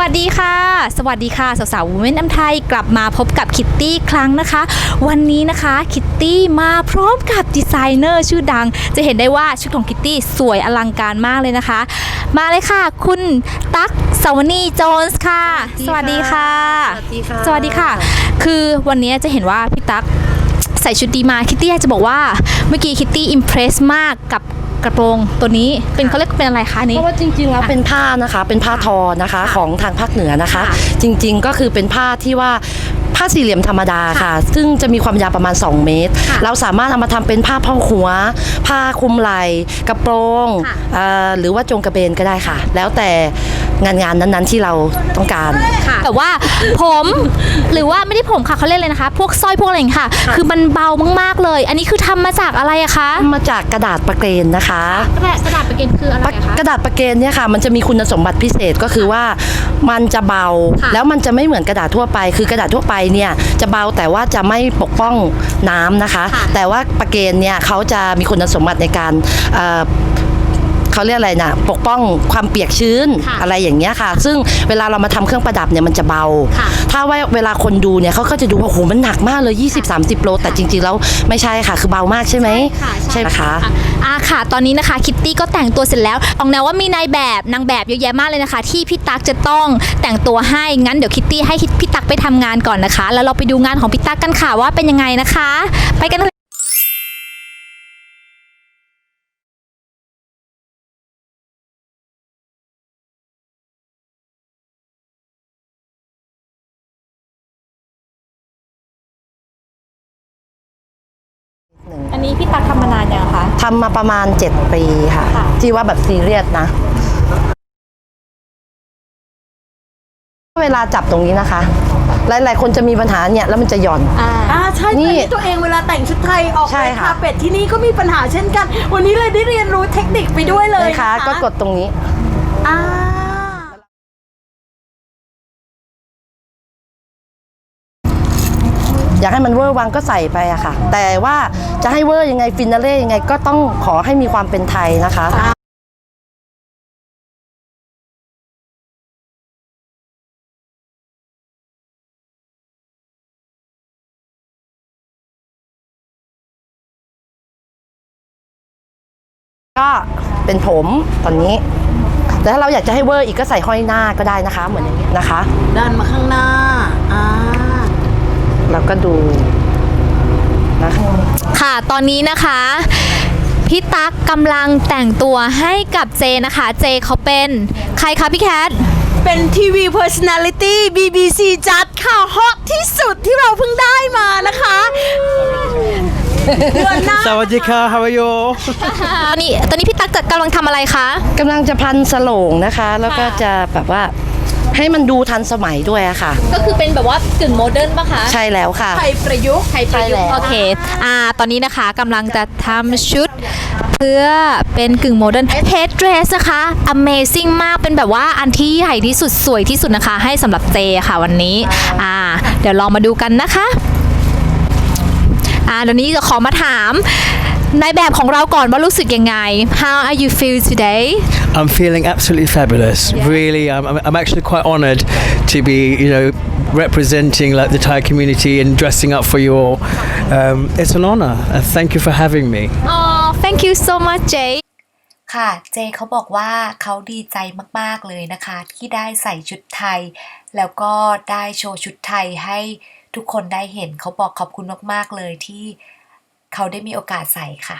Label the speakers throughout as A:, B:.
A: วัสดีค่ะ สวัสดีค่ะ สาวๆวูเมนอัมไทยกลับมาพบกับคิตตี้ครั้งนะคะ วันนี้นะคะคิตตี้มาพร้อมกับดีไซเนอร์ชื่อดัง จะเห็นได้ว่าชุดของคิตตี้สวยอลังการมากเลยนะคะ มาเลยค่ะ คุณตั๊กสวนีโจนส์ค่ะ สวัสดีค่ะ
B: สวัสดีค่ะ
A: สวัสดีค่ะ คือวันนี้จะเห็นว่าพี่ตั๊กใส่ชุดดีมาคิตตี้อยากจะบอกว่าเมื่อกี้คิตตี้อิมเพรสมากกับ กระโปรงตัวนี้เป็นเขาเรียกเป็นอะไรคะอัน
B: เพ
A: นี้
B: ราะว่าจริงๆแล้วเป็นผ้านะคะเป็นผ้าทอนะคะของทางภาคเหนือนะคะ
A: ค่ะ
B: จริงๆก็คือเป็นผ้าที่ว่าผ้าสี่เหลี่ยมธรรมดาค่ะ ซึ่งจะมีความยาวประมาณ 2 เมตร
A: ค่ะ
B: เราสามารถเอามาทำเป็นผ้าเผ้าหัว ผ้าคลุมไหล่กระโปรง
A: ค่ะ
B: เอ่อหรือว่าจงกระเบนก็ได้ค่ะ แล้วแต่ งานงานๆนั้นๆที่เราต้องการ
A: ค่ะแต่ว่าผมหรือว่าไม่ได้ผมค่ะเขาเรียกเลยนะคะ พวกสร้อยพวกอะไรอย่างเงี้ยค่ะ คือมันเบามากๆเลย อันนี้คือทำมาจากอะไรอะคะ
B: มาจากกระดาษประเกรนนะคะ
A: กระดาษกระดาษปะเกนคืออะไรอะคะ
B: กระดาษประเกนเนี่ยค่ะ มันจะมีคุณสมบัติพิเศษก็คือว่ามันจะเบา
A: ค่ะ
B: แล้วมันจะไม่เหมือนกระดาษทั่วไป คือกระดาษทั่วไปเนี่ยจะเบาแต่ว่าจะไม่ปกป้องน้ำนะคะ
A: ค่ะ
B: แต่ว่าประเกนเนี่ยเขาจะมีคุณสมบัติในการเอ่อ เขาเรียกอะไรนะปกป้องความเปียกชื้น
A: ค่ะ
B: อะไรอย่างเงี้ยค่ะ ซึ่งเวลาเรามาทำเครื่องประดับเนี่ยมันจะเบา
A: ค่ะ
B: ถ้าว่าเวลาคนดูเนี่ยเขาก็จะดูว่าโอ้โหมันหนักมากเลย 20-30 โล แต่จริงๆแล้วไม่ใช่ค่ะ คือเบามากใช่ไหม
A: ค่ะ
B: ใช่ไหมคะ
A: อ่าค่ะ ตอนนี้นะคะคิตตี้ก็แต่งตัวเสร็จแล้วออกแนวว่ามีนายแบบนางแบบเยอะแยะมากเลยนะคะ ที่พี่ตั๊กจะต้องแต่งตัวให้งั้นเดี๋ยวคิตตี้ให้พี่ตั๊กไปทำงานก่อนนะคะ แล้วเราไปดูงานของพี่ตั๊กกันค่ะว่าเป็นยังไงนะคะ ไปกันเลย ทำมา
B: ประมาณ 7 ปีค่ะ
A: ค่ะ
B: ที่ว่าแบบซีเรียสนะ เวลาจับตรงนี้นะคะ หลาย ๆ คนจะมีปัญหาเนี่ยแล้วมันจะหย่อน
A: อ่า
C: อ่าใช่
B: นี่
C: นี่ตัวเองเวลาแต่งชุดไทยออก
B: ใช่
C: ไป
B: ค่ะ
C: คาเป็ดที่นี่ก็มีปัญหาเช่นกัน วันนี้เลยได้เรียนรู้เทคนิคไปด้วยเลย
B: นะคะก็กดตรงนี้
C: อ่า
B: อยากให้มันเวอร์วังก็ใส่ไปอะค่ะ แต่ว่าจะให้เวอร์ยังไงฟินาเล่ยังไงก็ต้องขอให้มีความเป็นไทยนะคะก็เป็นผมตอนนี้ แต่ถ้าเราอยากจะให้เวอร์อีกก็ใส่ห้อยหน้าก็ได้นะคะ เหมือนอย่างนี้นะคะ
C: ดันมาข้างหน้า
B: แล้วก็ดูนะคะ
A: ค่ะตอนนี้นะคะพี่ตั๊กกำลังแต่งตัวให้กับเจนะคะ เจเขาเป็นใครคะพี่แคท
C: เป็นทีวี personality BBC จัดค่ะฮอตที่สุดที่เราเพิ่งได้มานะคะเดือนหน้า
D: Sawadika, how are you?
A: ตอนนี้ตอนนี้พี่ตั๊กจะกำลังทำอะไรคะ
B: กำลังจะพันสโลงนะคะ แล้วก็จะแบบว่า ให้มันดูทันสมัยด้วยอะค่ะ
A: ก็คือเป็นแบบว่ากึ่งโมเดิร์นป่ะคะ
B: ใช่แล้วค่ะ
C: ไทยประยุกต์
A: ไทยประยุกต์
B: ใช่แล้ว
A: โอเคอ่าตอนนี้นะคะกำลังจะทำชุดเพื่อเป็นกึ่งโมเดิร์นเฮดเดรสนะคะ Amazing มากเป็นแบบว่าอันที่ใหญ่ที่สุดสวยที่สุดนะคะ ให้สำหรับเจค่ะวันนี้อ่าเดี๋ยวลองมาดูกันนะคะอ่าเดี๋ยวนี้จะขอมาถามในายแบบของเราก่อนว่ารู้สึกยังไง How are you feel today
D: I'm feeling absolutely fabulous. Really, I'm, I'm- I'm actually quite honoured to be, you know, representing like the Thai community and dressing up for you all. Um, it's an honour. Uh, thank you for having me.
A: Oh thank you so much Jay
E: ค่ะ เจเขาบอกว่าเขาดีใจมากๆเลยนะคะ ที่ได้ใส่ชุดไทย แล้วก็ได้โชว์ชุดไทยให้ทุกคนได้เห็นเขาบอกขอบคุณมากๆเลยที่ เขาได้มีโอกาสใส่ค่ะ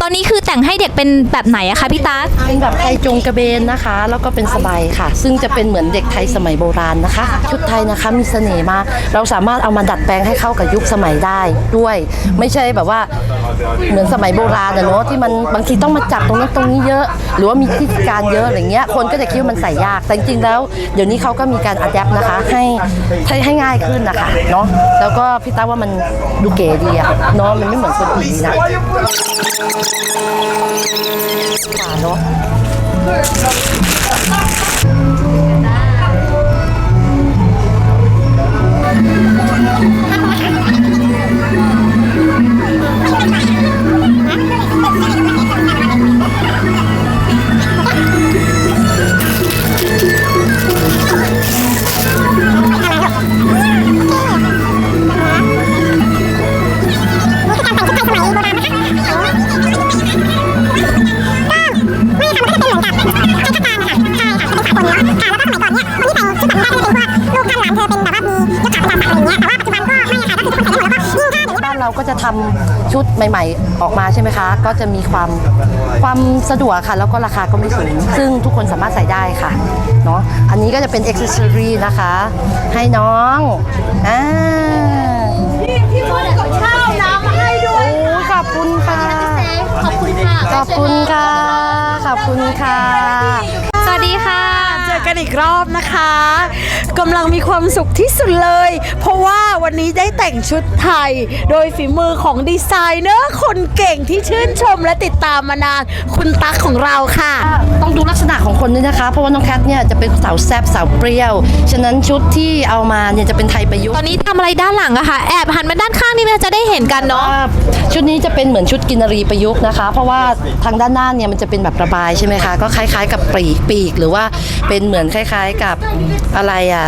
A: ตอนนี้คือแต่งให้เด็กเป็นแบบไหนอะคะพี่ตั๊ก
B: เป็นแบบไทยจงกระเบนนะคะ แล้วก็เป็นสบายค่ะ ซึ่งจะเป็นเหมือนเด็กไทยสมัยโบราณนะคะ ชุดไทยนะคะมีเสน่ห์มากเราสามารถเอามาดัดแปลงให้เข้ากับยุคสมัยได้ด้วย ไม่ใช่แบบว่าเหมือนสมัยโบราณอะเนาะที่มันบางทีต้องมาจับตรงนั้นตรงนี้เยอะ หรือว่ามีพิธีการเยอะอะไรเงี้ยคนก็จะคิดว่ามันใส่ยากแต่จริงๆแล้ว เดี๋ยวนี้เขาก็มีการอัดแอปนะคะให้ให้ให้ง่ายขึ้นนะคะเนาะแล้วก็พี่ต้าว่ามันดูเก๋ดีอะเนาะมันไม่เหมือนคนอื่นนะค่ะเนาะ ดใหม่ ๆ ออกมาใช่ไหมคะ ก็จะมีความความสะดวกค่ะ แล้วก็ราคาก็ไม่สูง ซึ่งทุกคนสามารถใส่ได้ค่ะเนาะอันนี้ก็จะเป็นอ็อกเซอรี่นะคะ ให้น้องอ่า
C: พี่มดกับข้าวน้ำมาให้ด้วย
B: โอ้ขอบคุณค่ะ
A: ขอบคุณค่ะ
B: ขอบคุณค่ะ ขอบคุณค่ะ
A: สวัสดีค่ะ
C: เจอ กันอีกรอบนะคะกำลังมีความสุขที่สุดเลย เพราะว่าวันนี้ได้แต่งชุดไทย โดยฝีมือของดีไซเนอร์คนเก่งที่ชื่นชมและติดตามมานานคุณตั๊กของเราค่ะ
B: ต้องดูลักษณะของคนด้วยนะคะ เพราะว่าน้องแคทเนี่ยจะเป็นสาวแซบสาวเปรี้ยว ฉะนั้นชุดที่เอามาเนี่ยจะเป็นไทยประยุก
A: ต
B: ต์
A: อนนี้ทำอะไรด้านหลังอะคะแอบหันมาด้านข้างนี่มันจะได้เห็นกันเนาะ
B: ว่าชุดนี้จะเป็นเหมือนชุดกินรีประยุกต์นะคะ เพราะว่าทางด้านหน้าเนี่ยมันจะเป็นแบบระบายใช่ไหมคะก็คล้ายๆ กับปีกปีก หรือว่าเป็นเหมือนคล้าย ๆ กับอะไรอะ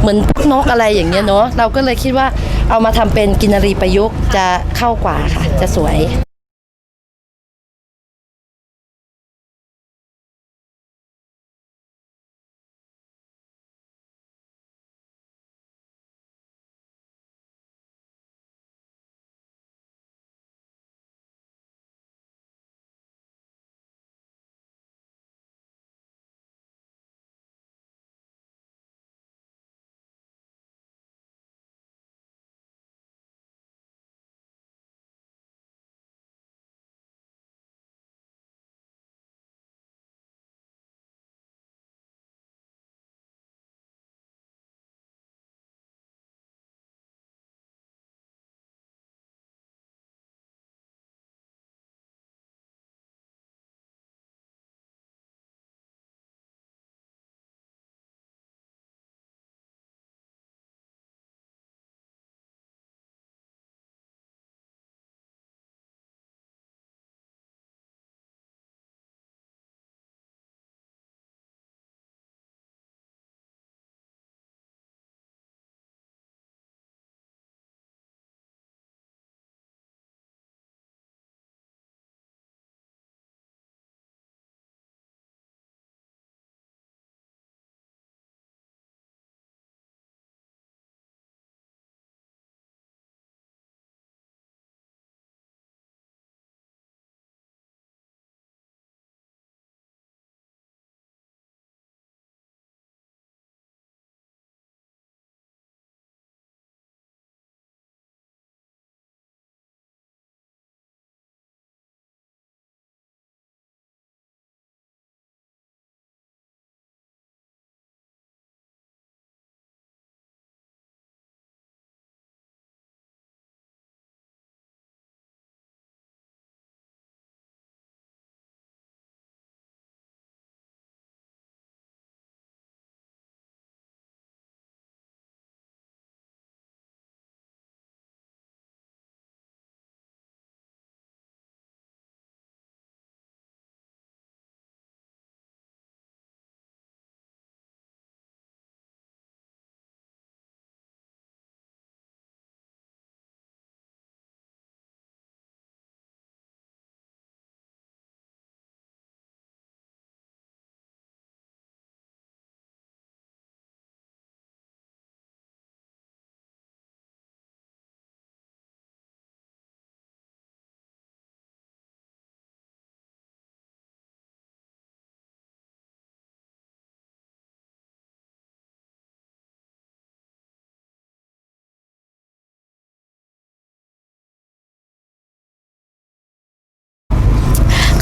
B: เหมือนพวกนกอะไรอย่างเงี้ยเนาะเราก็เลยคิดว่าเอามาทำเป็นกินรีประยุกต์จะเข้ากว่าค่ะ จะสวย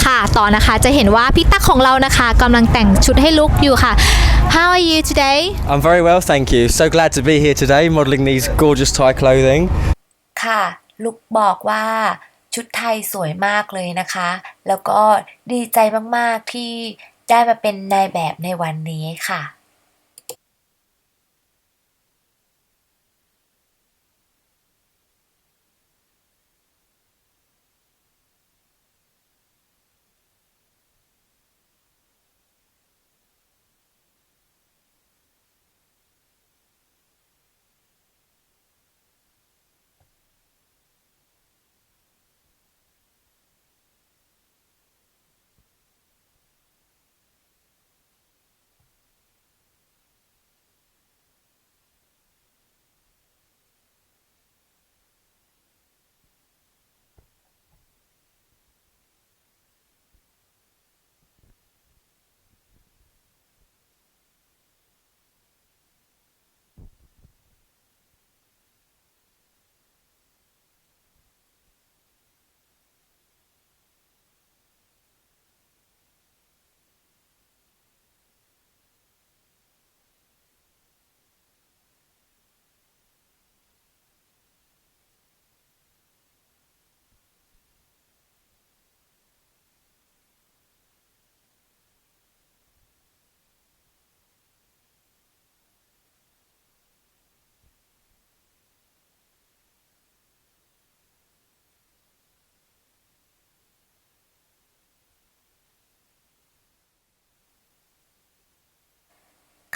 A: ค่ะ ต่อนะคะจะเห็นว่าพี่ตั๊กของเรานะคะกำลังแต่งชุดให้ลุกอยู่ค่ะ How are you today
F: I'm very well, thank you. So glad to be here today modelling these gorgeous Thai clothing.
E: ค่ะลุกบอกว่าชุดไทยสวยมากเลยนะคะ แล้วก็ดีใจมาก ๆ ที่ได้มาเป็นนายแบบในวันนี้ค่ะ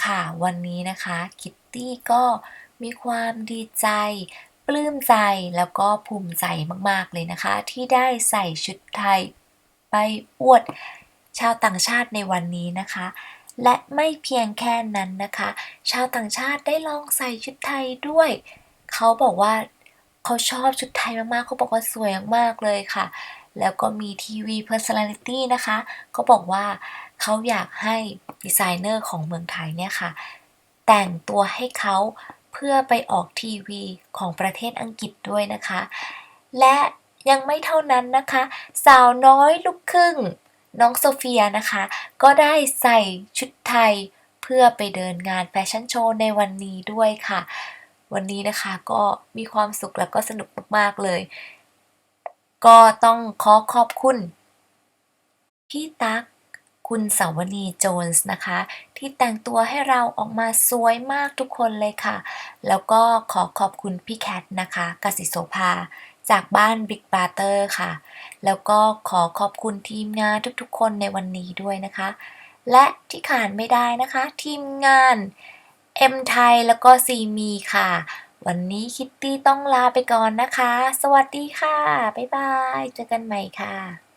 E: ค่ะ วันนี้นะคะคิตตี้ก็มีความดีใจ ปลื้มใจแล้วก็ภูมิใจมากๆเลยนะคะ ที่ได้ใส่ชุดไทย ไปอวดชาวต่างชาติในวันนี้นะคะ และไม่เพียงแค่นั้นนะคะ ชาวต่างชาติได้ลองใส่ชุดไทยด้วย เขาบอกว่าเขาชอบชุดไทยมากๆ เขาบอกว่าสวยมากๆเลยค่ะ แล้วก็มีทีวี personality นะคะ เขาบอกว่า เขาอยากให้ดีไซเนอร์ของเมืองไทยเนี่ยค่ะ แต่งตัวให้เขาเพื่อไปออกทีวีของประเทศอังกฤษด้วยนะคะ และยังไม่เท่านั้นนะคะ สาวน้อยลูกครึ่ง น้องโซเฟียนะคะ ก็ได้ใส่ชุดไทยเพื่อไปเดินงานแฟชั่นโชว์ในวันนี้ด้วยค่ะ วันนี้นะคะก็มีความสุขแล้วก็สนุกมากๆเลย ก็ต้องขอขอบคุณ พี่ตั๊ก คุณสาวนีโจนส์นะคะ ที่แต่งตัวให้เราออกมาสวยมากทุกคนเลยค่ะ แล้วก็ขอขอบคุณพี่แคทนะคะกสิโสภาจากบ้าน Big b r o t h e r ค่ะ แล้วก็ขอขอบคุณทีมงานทุกๆ คนในวันนี้ด้วยนะคะ และที่ขาดไม่ได้นะคะ ทีมงาน M ไทยแล้วก็ซีมีค่ะ วันนี้คิตตี้ต้องลาไปก่อนนะคะ สวัสดีค่ะ บ๊ายบาย เจอกันใหม่ค่ะ